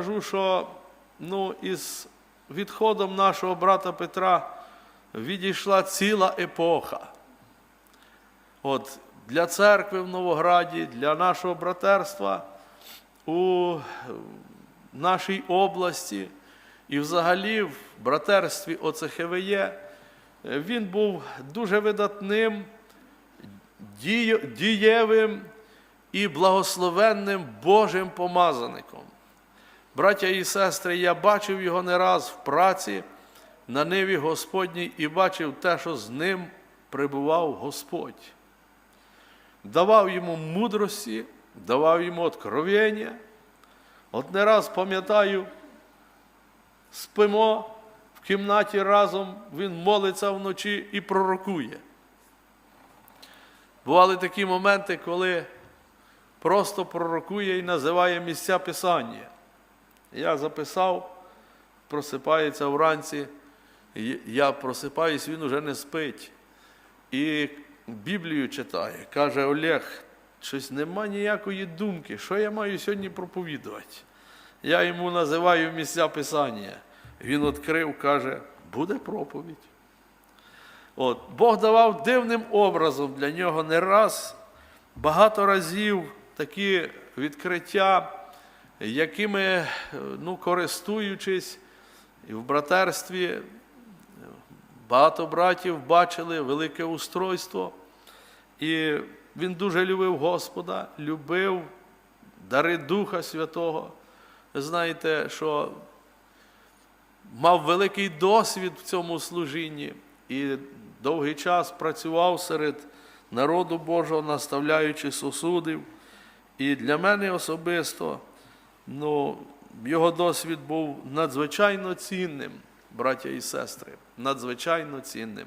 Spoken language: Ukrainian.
Кажу, що ну, із відходом нашого брата Петра відійшла ціла епоха. От, для церкви в Новограді, для нашого братерства у нашій області і взагалі в братерстві ОЦХВЄ він був дуже видатним, дієвим і благословенним Божим помазаником. Браття і сестри, я бачив його не раз в праці на ниві Господній і бачив те, що з ним прибував Господь. Давав йому мудрості, давав йому откровення. От не раз пам'ятаю, спимо в кімнаті разом, він молиться вночі і пророкує. Бували такі моменти, коли просто пророкує і називає місця Писання. Я записав, просипається вранці, я просипаюсь, він уже не спить. І Біблію читає. Каже Олег, щось нема ніякої думки, що я маю сьогодні проповідувати. Я йому називаю місця Писання. Він відкрив, каже, буде проповідь. От, Бог давав дивним образом для нього не раз, багато разів такі відкриття, якими, е, ну, користуючись, і в братерстві е, багато братів бачили велике устройство. І він дуже любив Господа, любив дари Духа Святого. Ви знаєте, що мав великий досвід в цьому служінні і довгий час працював серед народу Божого, наставляючи сосудів. І для мене особисто ну, його досвід був надзвичайно цінним, браття і сестри, надзвичайно цінним.